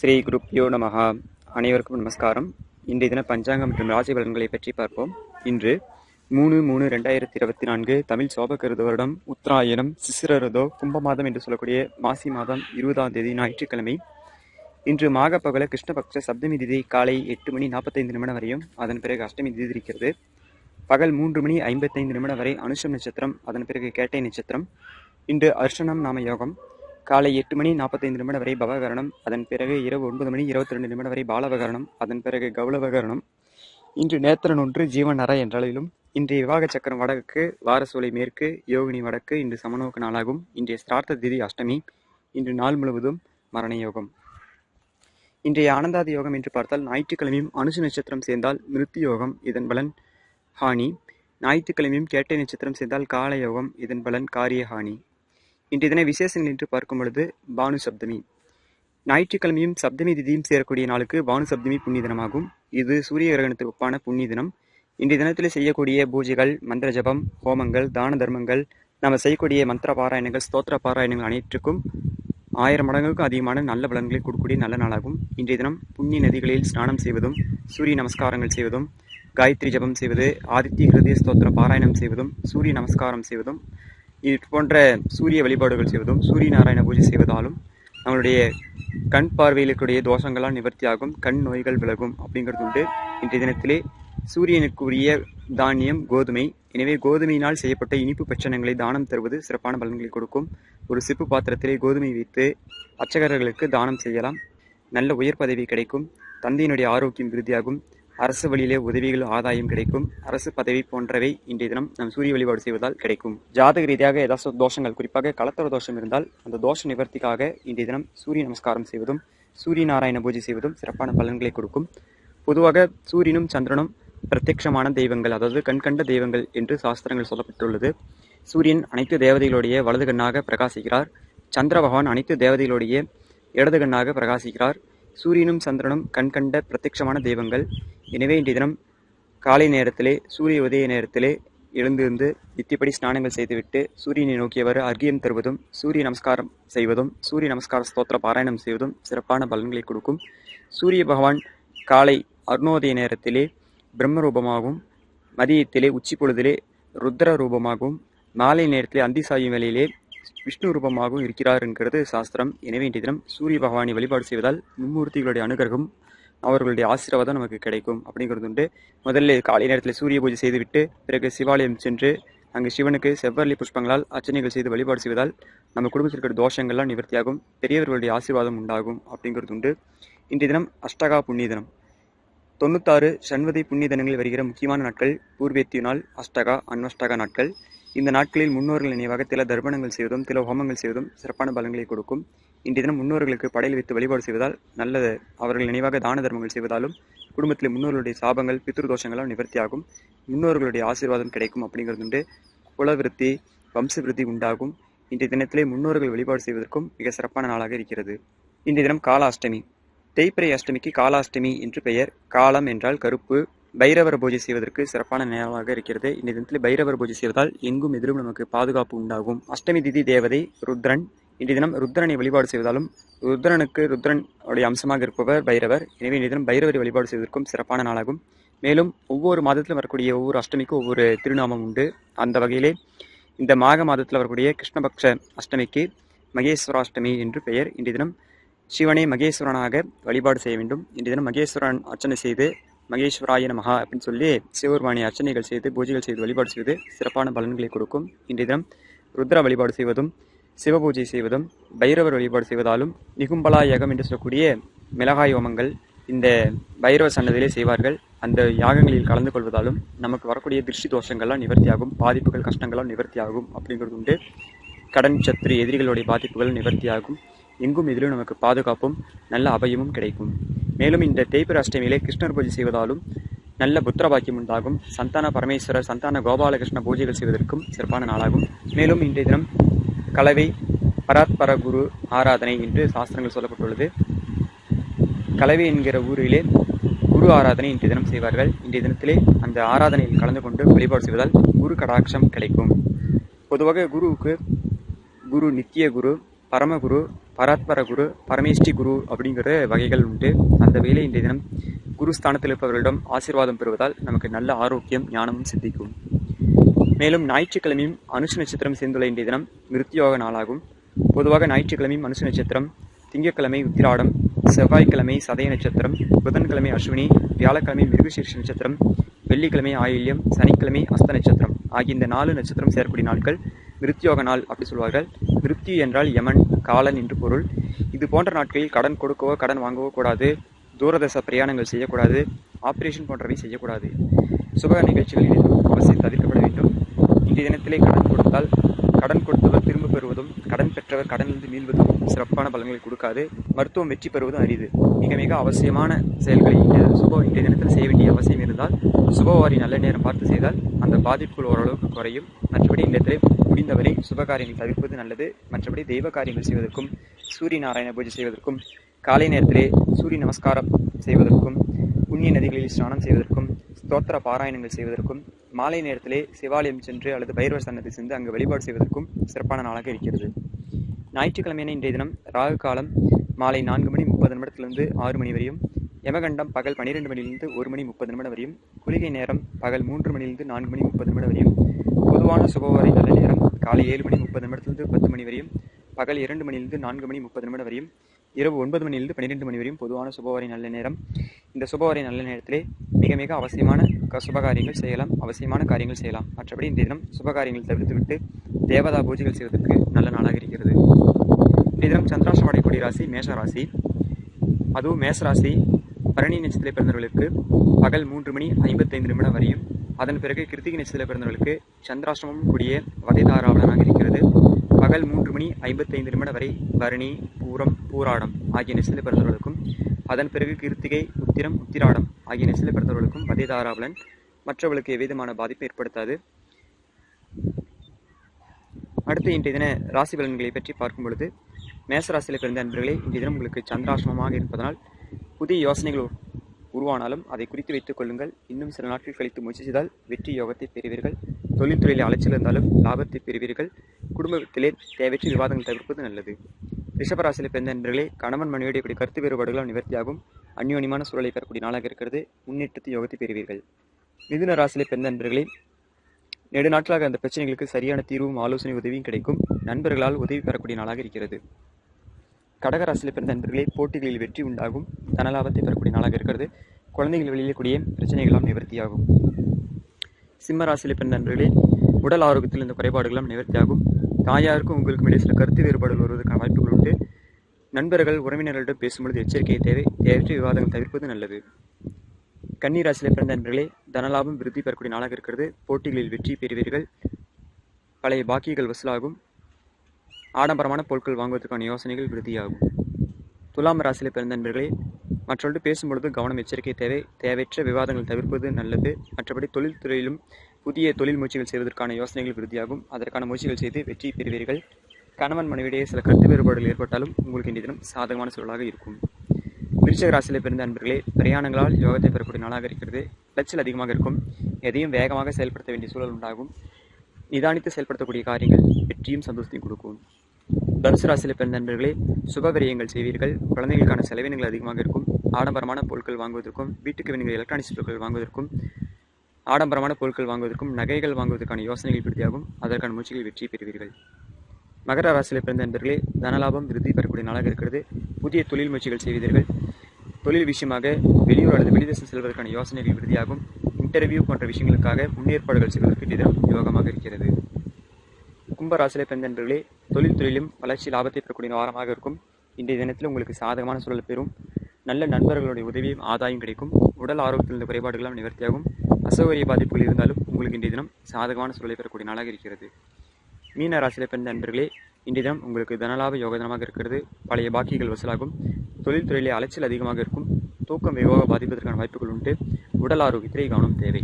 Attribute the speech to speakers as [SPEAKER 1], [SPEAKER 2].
[SPEAKER 1] ஸ்ரீ குருப்யோ நமகா அனைவருக்கும் நமஸ்காரம். இன்றைய தின பஞ்சாங்கம் மற்றும் ராசி பலன்களை பற்றி பார்ப்போம். இன்று மூணு மூணு ரெண்டாயிரத்தி இருபத்தி நான்கு தமிழ் சோபகிருத வருடம் உத்தராயணம் சிசிரரதோ கும்ப மாதம் என்று சொல்லக்கூடிய மாசி மாதம் இருபதாம் தேதி ஞாயிற்றுக்கிழமை. இன்று மாகப்பகல கிருஷ்ணபக்ஷ சப்தமி திதி காலை எட்டு மணி நாற்பத்தைந்து நிமிடம் வரையும் அதன் பிறகு அஷ்டமி திதி இருக்கிறது பகல் மூன்று மணி ஐம்பத்தைந்து நிமிடம் வரை அனுஷம் நட்சத்திரம் அதன் பிறகு கேட்டை நட்சத்திரம். இன்று அர்ஷனம் நாம யோகம். காலை எட்டு மணி நாற்பத்தைந்து நிமிடம் வரை பவகரணம் அதன் பிறகு இரவு ஒன்பது மணி இருபத்தி ரெண்டு நிமிடம் வரை பாலவகரணம் அதன் பிறகு கௌளவகரணம். இன்று நேத்திரன் ஒன்று ஜீவன் அற என்றாலும் இன்றைய விவாக சக்கரம் வடக்கு வாரசோலை மேற்கு யோகினி வடக்கு இன்று சமநோக்கு நாளாகும். இன்றைய ஸ்ரார்த்த திதி அஷ்டமி இன்று நாள் முழுவதும் மரண யோகம். இன்றைய ஆனந்தாதி யோகம் என்று பார்த்தால் ஞாயிற்றுக்கிழமையும் அனுசு நட்சத்திரம் சேர்ந்தால் மிருத்தி யோகம் இதன் பலன் ஹானி. ஞாயிற்றுக்கிழமையும் கேட்டை நட்சத்திரம் சேர்ந்தால் கால யோகம் இதன் பலன் காரிய ஹானி. இன்றைய தின விசேஷங்கள் என்று பார்க்கும் பொழுது பானு சப்தமி ஞாயிற்றுக்கிழமையும் சப்தமி திதியும் சேரக்கூடிய நாளுக்கு பானு சப்தமி புண்ணிய தினமாகும். இது சூரிய கிரகணத்திற்கு ஒப்பான புண்ணிய தினம். இன்றைய தினத்தில் செய்யக்கூடிய பூஜைகள் மந்திர ஜபம் ஹோமங்கள் தான தர்மங்கள் நம்ம செய்யக்கூடிய மந்திர பாராயணங்கள் ஸ்தோத்திர பாராயணங்கள் அனைத்துக்கும் ஆயிரம் மடங்குக்கும் அதிகமான நல்ல பலன்களை கொடுக்கக்கூடிய நல்ல நாளாகும். இன்றைய தினம் புண்ணிய நதிகளில் ஸ்நானம் செய்வதும் சூரிய நமஸ்காரங்கள் செய்வதும் காயத்ரி ஜபம் செய்வது ஆதித்ய ஹிருதய ஸ்தோத்திர பாராயணம் செய்வதும் சூரிய நமஸ்காரம் செய்வதும் இது போன்ற சூரிய வழிபாடுகள் செய்வதும் சூரிய நாராயண பூஜை செய்வதாலும் நம்மளுடைய கண் பார்வையில் இருக்கக்கூடிய தோஷங்களால் நிவர்த்தியாகும் கண் நோய்கள் விலகும் அப்படிங்கிறது உண்டு. இன்றைய தினத்திலே சூரியனுக்குரிய தானியம் கோதுமை. எனவே கோதுமையினால் செய்யப்பட்ட இனிப்பு பட்சணங்களை தானம் தருவது சிறப்பான பலன்களை கொடுக்கும். ஒரு சிப்பு பாத்திரத்திலே கோதுமை வைத்து அர்ச்சகர்களுக்கு தானம் செய்யலாம். நல்ல உயர் பதவி கிடைக்கும். தந்தையினுடைய ஆரோக்கியம் விருதியாகும் அரசு வழியிலே உதவிகள் ஆதாயம் கிடைக்கும். அரசு பதவி போன்றவை இன்றைய தினம் நம் சூரிய வழிபாடு செய்வதால் கிடைக்கும். ஜாதக ரீதியாக ஏதாவது தோஷங்கள் குறிப்பாக கலத்தர தோஷம் இருந்தால் அந்த தோஷ நிவர்த்திக்காக இன்றைய தினம் சூரிய நமஸ்காரம் செய்வதும் சூரிய நாராயண பூஜை செய்வதும் சிறப்பான பலன்களை கொடுக்கும். பொதுவாக சூரியனும் சந்திரனும் பிரத்யட்சமான தெய்வங்கள் அதாவது கண்கண்ட தெய்வங்கள் என்று சாஸ்திரங்கள் சொல்லப்பட்டுள்ளது. சூரியன் அனைத்து தேவதைகளுடைய வலது கண்ணாக பிரகாசிக்கிறார். சந்திர பகவான் அனைத்து தேவதைகளுடைய இடது கண்ணாக பிரகாசிக்கிறார். சூரியனும் சந்திரனும் கண்கண்ட பிரத்யட்சமான தெய்வங்கள். எனவே இன்றைய தினம் காலை நேரத்திலே சூரிய உதய நேரத்திலே எழுந்திருந்து நித்தியப்படி ஸ்நானங்கள் செய்துவிட்டு சூரியனை நோக்கியவாறு அர்க்கியம் தருவதும் சூரிய நமஸ்காரம் செய்வதும் சூரிய நமஸ்கார ஸ்தோத்திர பாராயணம் செய்வதும் சிறப்பான பலன்களை கொடுக்கும். சூரிய பகவான் காலை அருணோதய நேரத்திலே பிரம்ம ரூபமாகவும் மதியத்திலே உச்சி பொழுதிலே ருத்ர ரூபமாகவும் மாலை நேரத்திலே அந்தி சாயும் வேளையிலே விஷ்ணு ரூபமாகவும் இருக்கிறார் என்கிறது சாஸ்திரம். எனவே இன்றைய தினம் சூரிய பகவானை வழிபாடு செய்வதால் மும்மூர்த்திகளுடைய அனுகிரகம் அவர்களுடைய ஆசீர்வாதம் நமக்கு கிடைக்கும் அப்படிங்கிறது உண்டு. முதல்ல காலை நேரத்தில் சூரிய பூஜை செய்துவிட்டு பிறகு சிவாலயம் சென்று அங்கு சிவனுக்கு செவ்வரளி புஷ்பங்களால் அர்ச்சனைகள் செய்து வழிபாடு செய்வதால் நம்ம குடும்பத்தில் இருக்கிற தோஷங்கள்லாம் நிவர்த்தியாகும். பெரியவர்களுடைய ஆசீர்வாதம் உண்டாகும் அப்படிங்கிறது உண்டு. இன்றைய தினம் அஷ்டகா புண்ணிய தினம். தொண்ணூத்தாறு சண்வதி புண்ணிய தினங்களில் வருகிற முக்கியமான நாட்கள் பூர்வேத்திய நாள் அஷ்டகா அன்வஷ்டகா நாட்கள். இந்த நாட்களில் முன்னோர்கள் நினைவாக சில தர்ப்பணங்கள் செய்வதும் சில ஹோமங்கள் செய்வதும் சிறப்பான பலன்களை கொடுக்கும். இன்றைய தினம் முன்னோர்களுக்கு படையில் வைத்து வழிபாடு செய்வதால் நல்லது. அவர்கள் நினைவாக தான தர்மங்கள் செய்வதாலும் குடும்பத்தில் முன்னோர்களுடைய சாபங்கள் பித்ரு தோஷங்களால் நிவர்த்தியாகும். முன்னோர்களுடைய ஆசீர்வாதம் கிடைக்கும் அப்படிங்கிறது உண்டு. குலவிருத்தி வம்சவிருத்தி உண்டாகும். இன்றைய தினத்திலே முன்னோர்கள் வழிபாடு செய்வதற்கும் மிக சிறப்பான நாளாக இருக்கிறது. இன்றைய தினம் காலாஷ்டமி. தேய்பிரை அஷ்டமிக்கு காலாஷ்டமி என்று பெயர். காலம் என்றால் கருப்பு பைரவர் பூஜை செய்வதற்கு சிறப்பான நேரமாக இருக்கிறது. இந்த தினத்தில் பைரவர் பூஜை செய்வதால் எங்கும் எதிரும் நமக்கு பாதுகாப்பு உண்டாகும். அஷ்டமி திதி தேவதை ருத்ரன். இன்றைய தினம் ருத்ரனை வழிபாடு செய்வதாலும் ருத்ரனுக்கு ருத்ரன் உடைய அம்சமாக இருப்பவர் பைரவர். எனவே இன்றைய தினம் பைரவரை வழிபாடு செய்வதற்கும் சிறப்பான நாளாகும். மேலும் ஒவ்வொரு மாதத்திலும் வரக்கூடிய ஒவ்வொரு அஷ்டமிக்கும் ஒவ்வொரு திருநாமம் உண்டு. அந்த வகையிலே இந்த மாக மாதத்தில் வரக்கூடிய கிருஷ்ணபக்ஷ அஷ்டமிக்கு மகேஸ்வராஷ்டமி என்று பெயர். இன்றைய தினம் சிவனை மகேஸ்வரனாக வழிபாடு செய்ய வேண்டும். இன்றைய தினம் மகேஸ்வரன் அர்ச்சனை செய்து மகேஸ்வராய நமகா அப்படின்னு சொல்லி சிவபெருமானி அர்ச்சனைகள் செய்து பூஜைகள் செய்து வழிபாடு செய்வது சிறப்பான பலன்களை கொடுக்கும். இன்றைய தினம் ருத்ர வழிபாடு செய்வதும் சிவபூஜை செய்வதும் பைரவர் வழிபாடு செய்வதாலும் நிகும்பலா யகம் என்று சொல்லக்கூடிய மிளகாய் ஹோமங்கள் இந்த பைரவ சன்னதியிலே செய்வார்கள். அந்த யாகங்களில் கலந்து கொள்வதாலும் நமக்கு வரக்கூடிய திருஷ்டி தோஷங்கள்லாம் நிவர்த்தியாகும் பாதிப்புகள் கஷ்டங்களால் நிவர்த்தியாகும் அப்படிங்கிறது உண்டு. கடன் சத்துரு எதிரிகளுடைய பாதிப்புகள் நிவர்த்தியாகும். எங்கும் இதிலும் நமக்கு பாதுகாப்பும் நல்ல அபயமும் கிடைக்கும். மேலும் இந்த தேய்பிர அஷ்டமியிலே கிருஷ்ணர் பூஜை செய்வதாலும் நல்ல புத்திர பாக்கியம் உண்டாகும். சந்தான பரமேஸ்வரர் சந்தான கோபாலகிருஷ்ண பூஜைகள் செய்வதற்கும் சிறப்பான நாளாகும். மேலும் இன்றைய தினம் கலவை பராத்பர குரு ஆராதனை என்று சாஸ்திரங்கள் சொல்லப்பட்டுள்ளது. கலவை என்கிற ஊரிலே குரு ஆராதனை இன்றைய தினம் செய்வார்கள். இன்றைய தினத்திலே அந்த ஆராதனையில் கலந்து கொண்டு வழிபாடு செய்வதால் குரு கடாட்சம் கிடைக்கும். பொதுவாக குருவுக்கு குரு நித்திய குரு பரமகுரு பராத்பர குரு பரமேஷ்டி குரு அப்படிங்கிற வகைகள் உண்டு. அந்த வேலை இன்றைய தினம் குரு ஸ்தானத்தில் இருப்பவர்களிடம் ஆசீர்வாதம் பெறுவதால் நமக்கு நல்ல ஆரோக்கியம் ஞானமும் சித்திக்கும். மேலும் ஞாயிற்றுக்கிழமையும் அனுஷ நட்சத்திரம் சேர்ந்துள்ள இன்றைய தினம் மிருத்தியோக நாளாகும். பொதுவாக ஞாயிற்றுக்கிழமையும் அனுஷ நட்சத்திரம் திங்கட்கிழமை உத்திராடம் செவ்வாய்க்கிழமை சதய நட்சத்திரம் புதன்கிழமை அஸ்வினி வியாழக்கிழமை மிருகசீர்ஷ நட்சத்திரம் வெள்ளிக்கிழமை ஆயில்யம் சனிக்கிழமை அஸ்த நட்சத்திரம் ஆகிய இந்த நாலு நட்சத்திரம் சேரக்கூடிய நாட்கள் மிருத்யோக நாள் அப்படி சொல்வார்கள். மிருத்யு என்றால் யமன் காலன் என்று பொருள். இது போன்ற நாட்களில் கடன் கொடுக்கவோ கடன் வாங்கவோ கூடாது. தூரதச பிரயாணங்கள் செய்யக்கூடாது. ஆப்ரேஷன் போன்றவை செய்யக்கூடாது. சுப நிகழ்ச்சிகளில் எதுவும் அவசியம் தவிர்க்கப்பட வேண்டும். இன்றைய தினத்திலே கடன் கொடுத்தால் கடன் கொடுத்தவர் திரும்ப பெறுவதும் கடன் பெற்றவர் கடனிலிருந்து மீள்வதும் சிறப்பான பலன்களை கொடுக்காது. மருத்துவம் வெற்றி பெறுவதும் அரிது. மிக மிக அவசியமான செயல்களை சுப இன்றைய தினத்தில் செய்ய வேண்டிய அவசியம் இருந்தால் சுபவாரி நல்ல நேரம் பார்த்து செய்தால் அந்த பாதிப்புகள் ஓரளவுக்கு குறையும். மற்றபடி இந்த முடிந்தவரை சுப காரியங்கள் தவிர்ப்பது நல்லது. மற்றபடி தெய்வ காரியங்கள் செய்வதற்கும் சூரிய நாராயண பூஜை செய்வதற்கும் காலை நேரத்திலே சூரிய நமஸ்காரம் செய்வதற்கும் புண்ணிய நதிகளில் ஸ்நானம் செய்வதற்கும் ஸ்தோத்திர பாராயணங்கள் செய்வதற்கும் மாலை நேரத்திலே சிவாலயம் சென்று அல்லது பைரவர் சன்னதி சென்று அங்கு வழிபாடு செய்வதற்கும் சிறப்பான நாளாக இருக்கிறது. ஞாயிற்றுக்கிழமையான இன்றைய தினம் ராகு காலம் மாலை நான்கு மணி முப்பது நிமிடத்திலிருந்து ஆறு மணி வரையும் யமகண்டம் பகல் பன்னிரெண்டு மணியிலிருந்து ஒரு மணி முப்பது நிமிடம் வரையும் குளிகை நேரம் பகல் மூன்று மணியிலிருந்து நான்கு மணி முப்பது நிமிடம் வரையும் பொதுவான சுபவரை நல்ல நேரம் காலை ஏழு மணி முப்பது நிமிடத்திலிருந்து பத்து மணி வரையும் பகல் இரண்டு மணியிலிருந்து நான்கு மணி முப்பது நிமிடம் வரையும் இரவு ஒன்பது மணியிலிருந்து பன்னிரெண்டு மணி வரையும் பொதுவான சுபவாரி நல்ல நேரம். இந்த சுபவாரி நல்ல நேரத்திலே மிக மிக அவசியமான க- சுபகாரியங்கள் செய்யலாம். அவசியமான காரியங்கள் செய்யலாம். மற்றபடி இந்த தினம் சுபகாரியங்கள் தவிர்த்துவிட்டு தேவதா பூஜைகள் செய்வதற்கு நல்ல நாளாக இருக்கிறது. இந்த தினம் சந்திராஷ்டம் அடையக்கூடிய ராசி மேஷ ராசி. அதுவும் மேஷ ராசி பரணி நட்சத்திரத்தில் பிறந்தவர்களுக்கு பகல் மூன்று மணி ஐம்பத்தைந்து நிமிடம் வரையும் அதன் பிறகு கிருத்திகை நட்சத்திரத்தில் பிறந்தவர்களுக்கு சந்திராஷ்டமம் கூடிய வதைதாராவலனாக இருக்கிறது. பகல் மூன்று மணி ஐம்பத்தைந்து நிமிடம் வரை பரணி பூரம் பூராடம் ஆகிய நட்சத்திரத்தில் பிறந்தவர்களுக்கும் அதன் பிறகு கிருத்திகை உத்திரம் உத்திராடம் ஆகிய நெசில பிறந்தவர்களுக்கும் வதைதாராவலன் மற்றவர்களுக்கு எவ்விதமான பாதிப்பு ஏற்படுத்தாது. அடுத்து இன்றைய தின ராசி பலன்களை பற்றி பார்க்கும் பொழுது மேச ராசியில் பிறந்த அன்பர்களே இன்றைய தினம் உங்களுக்கு சந்திராசிரமமாக இருப்பதனால் புதிய யோசனைகள் உருவானாலும் அதை குறித்து வைத்துக் கொள்ளுங்கள். இன்னும் சில நாட்கள் கழித்து முயற்சி செய்தால் வெற்றி யோகத்தை பெறுவீர்கள். தொழில்துறையில் அலைச்சல் இருந்தாலும் லாபத்தை பெறுவீர்கள். குடும்பத்திலே தேவையற்ற விவாதங்கள் தவிர்ப்பது நல்லது. ரிஷபராசியில் பிறந்த நண்பர்களே கணவன் மனைவியுடைய இப்படி கருத்து வேறுபாடுகளால் நிவர்த்தியாகும். அந்யோன்யமான சூழலை பெறக்கூடிய நாளாக இருக்கிறது. முன்னேற்றத்தை யோகத்தை பெறுவீர்கள். மிதுன ராசியில் பிறந்த நண்பர்களே நெடு நாட்களாக அந்த பிரச்சனைகளுக்கு சரியான தீர்வும் ஆலோசனை உதவியும் கிடைக்கும். நண்பர்களால் உதவி பெறக்கூடிய நாளாக இருக்கிறது. கடகராசியில் பிறந்த நண்பர்களே போட்டிகளில் வெற்றி உண்டாகும். தனலாபத்தை பெறக்கூடிய நாளாக இருக்கிறது. குழந்தைகள் வெளியிடக்கூடிய பிரச்சனைகளாம் நிவர்த்தியாகும். சிம்ம ராசியில் பிறந்த நண்பர்களே உடல் ஆரோக்கியத்தில் இந்த குறைபாடுகளும் நிவர்த்தியாகும். தாயாருக்கும் உங்களுக்கும் இடையே சில கருத்து வேறுபாடுகள் வருவதற்கான வாய்ப்புகள் உண்டு. நண்பர்கள் உறவினர்களிடம் பேசும்பொழுது எச்சரிக்கை தேவை தேவையற்ற விவாதங்கள் தவிர்ப்பது நல்லது. கன்னி ராசியில் பிறந்த நண்பர்களே தனலாபம் விருத்தி பெறக்கூடிய நாளாக இருக்கிறது. போட்டிகளில் வெற்றி பெறுவீர்கள். பழைய பாக்கியங்கள் வசூலாகும். ஆடம்பரமான பொருட்கள் வாங்குவதற்கான யோசனைகள் விருதியாகும் துலாம் ராசியில் பிறந்த நண்பர்களே மற்றொன்று பேசும்பொழுது கவனம் எச்சரிக்கை தேவை தேவையற்ற விவாதங்கள் தவிர்ப்பது நல்லது. மற்றபடி தொழில்துறையிலும் புதிய தொழில் முயற்சிகள் செய்வதற்கான யோசனைகள் விருதியாகும் அதற்கான முயற்சிகள் செய்து வெற்றி பெறுவீர்கள். கணவன் மனைவியிடையே சில கருத்து வேறுபாடுகள் ஏற்பட்டாலும் உங்களுக்கு இன்றைய தினம் சாதகமான சூழலாக இருக்கும். விருச்சிக ராசியில் பிறந்த அன்பர்களே பிரயாணங்களால் யோகத்தை பெறக்கூடிய நாளாக இருக்கிறது. அலைச்சல் அதிகமாக இருக்கும். எதையும் வேகமாக செயல்படுத்த வேண்டிய சூழல் உண்டாகும். நிதானித்து செயல்படுத்தக்கூடிய காரியங்கள் வெற்றியும் சந்தோஷத்தையும் கொடுக்கும். தனுசு ராசியில் பிறந்த நண்பர்களே சுபகரியங்கள் செய்வீர்கள். குழந்தைகளுக்கான செலவினங்கள் அதிகமாக இருக்கும். ஆடம்பரமான பொருட்கள் வாங்குவதற்கும் வீட்டுக்கு வேணுங்கிற எலக்ட்ரானிக்ஸ் பொருட்கள் வாங்குவதற்கும் ஆடம்பரமான பொருட்கள் வாங்குவதற்கும் நகைகள் வாங்குவதற்கான யோசனைகள் விருத்தியாகும் அதற்கான முயற்சிகள் வெற்றி பெறுவீர்கள். மகர ராசியில் பிறந்த நண்பர்களே தனலாபம் விருத்தி பெறக்கூடிய நாளாக இருக்கிறது. புதிய தொழில் முயற்சிகள் செய்வீர்கள். தொழில் விஷயமாக வெளியூர் அல்லது வெளிதேசம் செல்வதற்கான யோசனைகள் விருதியாகும் இன்டர்வியூ போன்ற விஷயங்களுக்காக முன்னேற்பாடுகள் செய்வதற்கு இந்த தினம் யோகமாக இருக்கிறது. கும்ப ராசியிலே பிறந்த நண்பர்களே தொழில்துறையிலும் வளர்ச்சி லாபத்தை பெறக்கூடிய வாரமாக இருக்கும். இன்றைய தினத்தில் உங்களுக்கு சாதகமான சூழல் பெறும். நல்ல நண்பர்களுடைய உதவியும் ஆதாயம் கிடைக்கும். உடல் ஆரோக்கியத்தில் இருந்த குறைபாடுகளாம் நிவர்த்தியாகும். அசௌகரிய பாதிப்புகள் இருந்தாலும் உங்களுக்கு இன்றைய தினம் சாதகமான சூழலை பெறக்கூடிய நாளாக இருக்கிறது. மீன ராசியில் பிறந்த நண்பர்களே இன்றைய தினம் உங்களுக்கு தனலாப யோக தினமாக இருக்கிறது. பழைய பாக்கிகள் வசூலாகும். தொழில்துறையிலே அலைச்சல் அதிகமாக இருக்கும். தூக்கம் வெகுவாக பாதிப்பதற்கான வாய்ப்புகள் உண்டு. உடல் ஆரோக்கியத்திலே கவனம் தேவை.